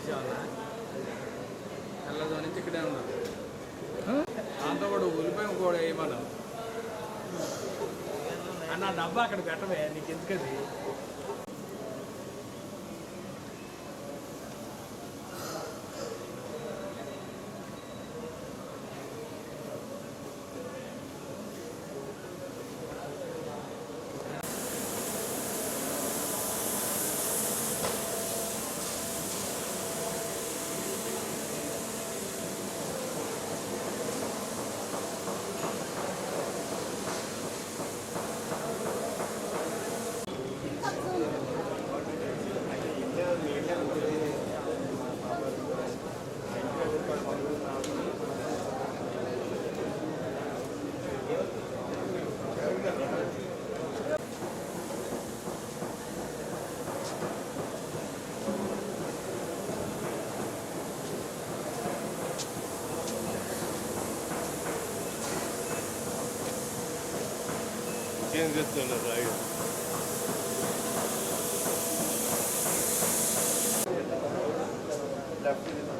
వేసేవాళ్ళ తెల్లదో నుంచి ఇక్కడే ఉన్నారు దాంతో కూడా ఉల్లిపాయ కూడా వేయమన్నాం అన్న డబ్బా అక్కడ పెట్టవే నీకు ఎందుకది? can get on a ride. Left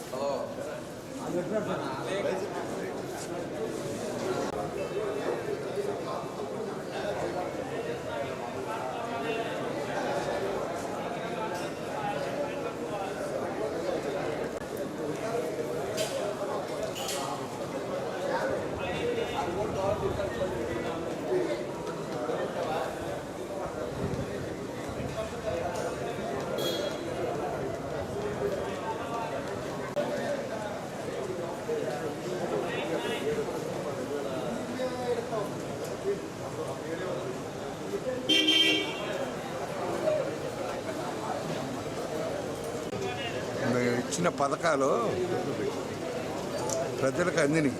మేము ఇచ్చిన పథకాలు ప్రజలకు అందిని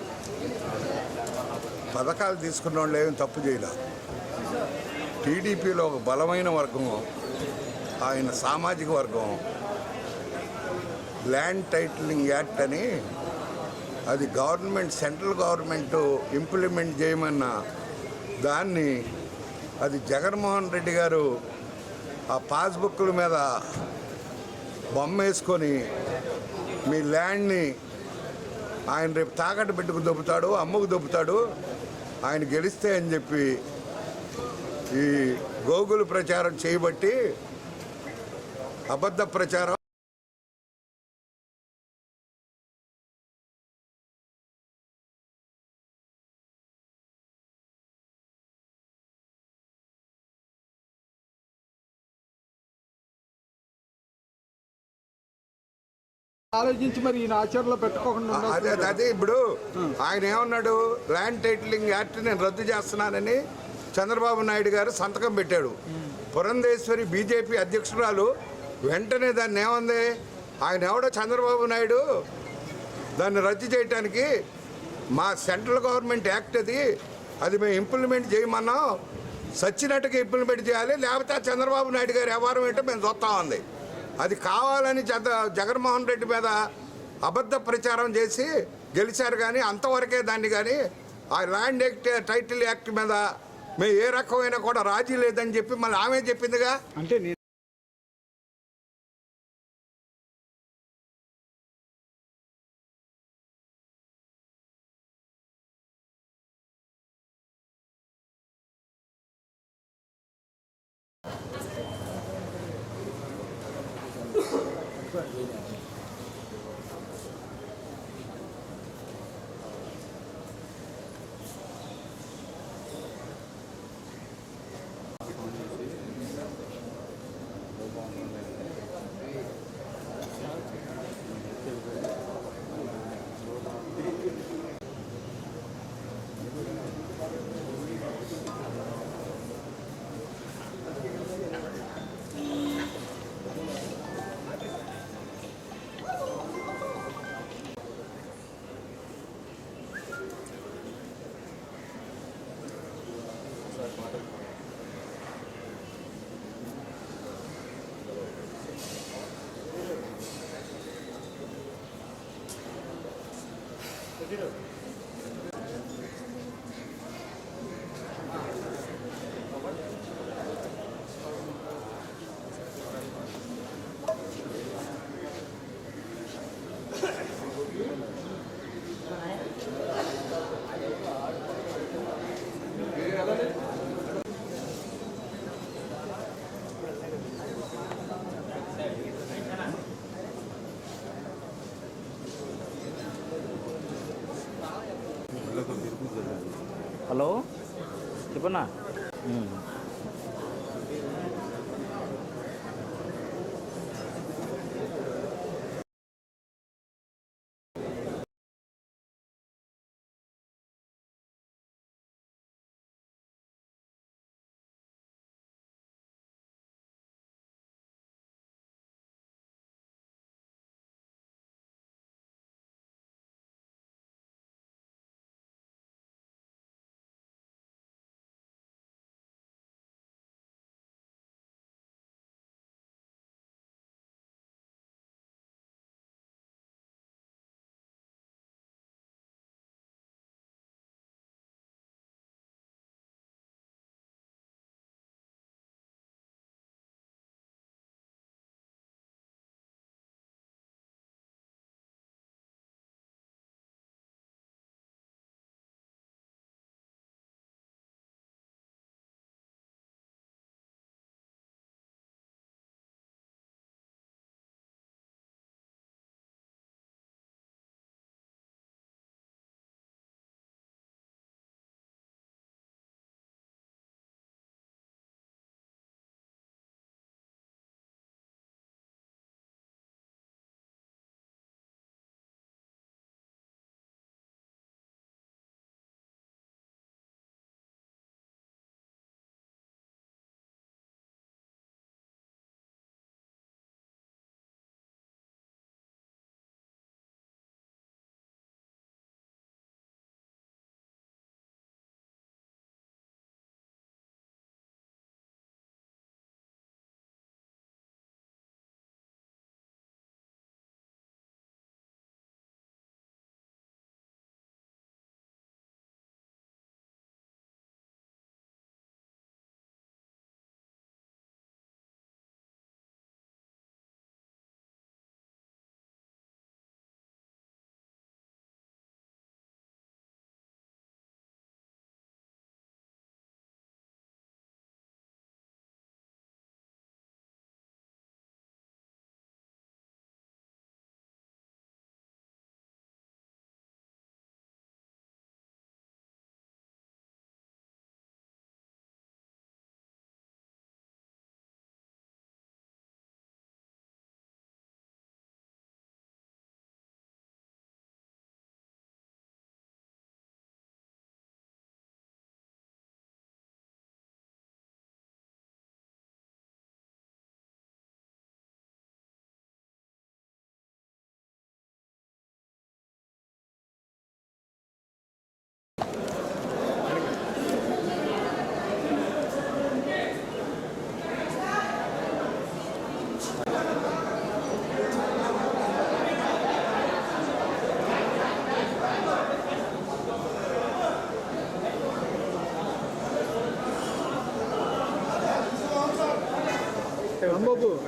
పథకాలు తీసుకున్న వాళ్ళు ఏమి తప్పు చేయలే. టీడీపీలో ఒక బలమైన వర్గం ఆయన సామాజిక వర్గం. ల్యాండ్ టైటిలింగ్ యాక్ట్ అని అది గవర్నమెంట్ సెంట్రల్ గవర్నమెంట్ ఇంప్లిమెంట్ చేయమన్న దాన్ని అది జగన్మోహన్ రెడ్డి గారు ఆ పాస్బుక్ల మీద బొమ్మ వేసుకొని మీ ల్యాండ్ని ఆయన రేపు తాకట్టు పెట్టుకు దొబ్బుతాడు అమ్మకు దొబ్బుతాడు ఆయన గెలిస్తే అని చెప్పి ఈ గోగులు ప్రచారం చేయబట్టి అబద్ధ ప్రచారం ఆలోచించి మరి ఈయన ఆచరణలో పెట్టుకోకుండా అదే అదే ఇప్పుడు ఆయన ఏమన్నాడు? ల్యాండ్ టైటిలింగ్ యాక్ట్ నేను రద్దు చేస్తున్నానని చంద్రబాబు నాయుడు గారు సంతకం పెట్టాడు. పురంధేశ్వరి బీజేపీ అధ్యక్షురాలు వెంటనే దాన్ని ఏమంది? ఆయన ఎవడో చంద్రబాబు నాయుడు? దాన్ని రద్దు చేయటానికి మా సెంట్రల్ గవర్నమెంట్ యాక్ట్ అది. అది మేము ఇంప్లిమెంట్ చేయమన్నాం. సచ్చినట్టుగా ఇంప్లిమెంట్ చేయాలి. లేకపోతే చంద్రబాబు నాయుడు గారి వ్యవహారం ఏంటో మేము చూస్తా ఉంది. అది కావాలని జగ జగన్మోహన్ రెడ్డి మీద అబద్ధ ప్రచారం చేసి గెలిచారు కానీ అంతవరకే దాన్ని కానీ ఆ ల్యాండ్ యాక్ట్ టైటిల్ యాక్ట్ మీద మేము ఏ రకమైన కూడా రాజీ లేదని చెప్పి మళ్ళీ ఆమె చెప్పిందిగా? అంటే 转出去点 do. দিব না? হুম।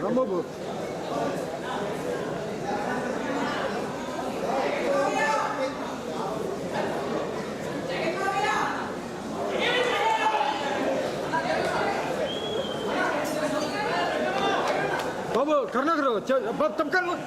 Ama bu. Baba, karnakırı, bak tam karnakırı.